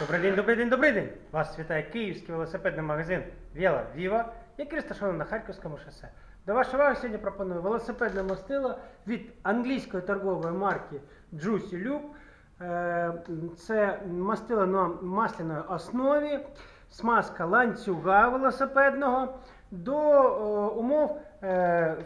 Добрий день, добрий день, добрий день! Вас вітає київський велосипедний магазин Віла Віва, який розташований на Харківському шосе. До вашої уваги сьогодні пропоную велосипедне мастило від англійської торгової марки Juicy Loop. Е, Це мастило на масляній основі, смазка ланцюга велосипедного до е, умов е,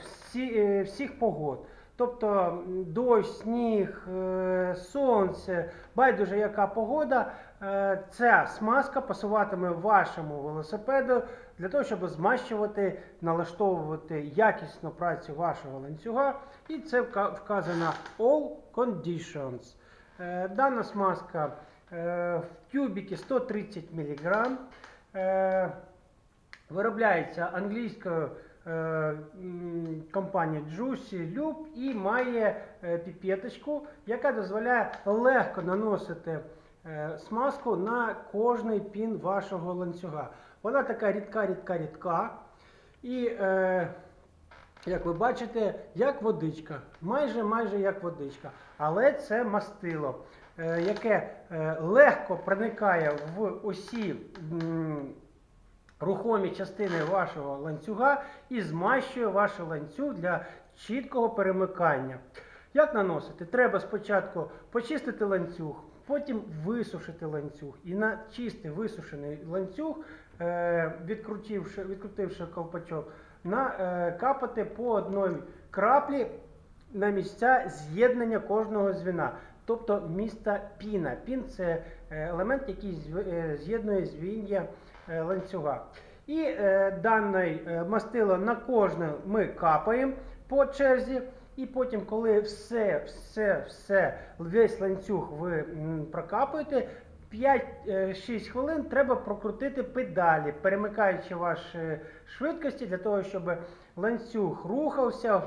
всіх погод. Тобто дощ, сніг, е, сонце, байдуже яка погода, е, ця смазка пасуватиме вашому велосипеду для того, щоб змащувати, налаштовувати якісну працю вашого ланцюга. І це вка- вказано All Conditions. Е, Дана смазка в тюбіки 130 мг. Виробляється англійською е, м, компанією Juicy Loop і має е, піпеточку, яка дозволяє легко наносити е, смазку на кожний пін вашого ланцюга. Вона така рідка, рідка, рідка. І, як ви бачите, як водичка. Майже майже як водичка. Але це мастило, яке легко проникає в усі. Рухомі частини вашого ланцюга і змащує ваш ланцюг для чіткого перемикання. Як наносити? Треба спочатку почистити ланцюг, потім висушити ланцюг. І на чистий висушений ланцюг, е, відкрутивши, відкрутивши ковпачок, накапати по одній краплі на місця з'єднання кожного звіна. Тобто міста піна. Пін це е, елемент, який е, з'єднує звіння е, ланцюга. І е, дане мастило на кожне ми капаємо по черзі. І потім, коли все, все, все, весь ланцюг ви прокапуєте, 5-6 хвилин треба прокрутити педалі, перемикаючи ваші швидкості для того, щоб ланцюг рухався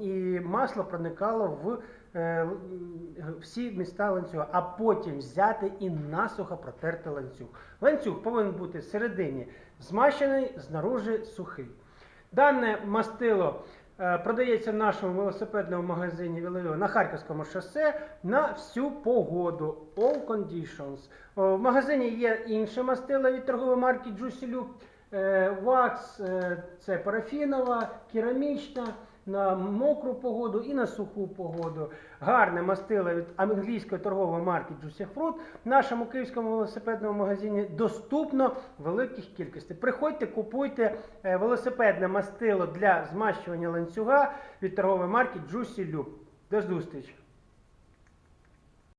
і масло проникало в е, всі міста ланцюга, а потім взяти і насухо протерти ланцюг. Ланцюг повинен бути всередині змащений, знаружи сухий. Дане мастило е, продається в нашому велосипедному магазині Вілею на Харківському шосе на всю погоду. All conditions. В магазині є інше мастило від торгової марки Juicy Loop. Е, Вакс е, це парафінова, керамічна. На мокру погоду і на суху погоду. Гарне мастило від англійської торгової марки Juicy Fruit в нашому київському велосипедному магазині доступно в великих кількостях. Приходьте, купуйте е, велосипедне мастило для змащування ланцюга від торгової марки Juicy Loop. До зустрічі!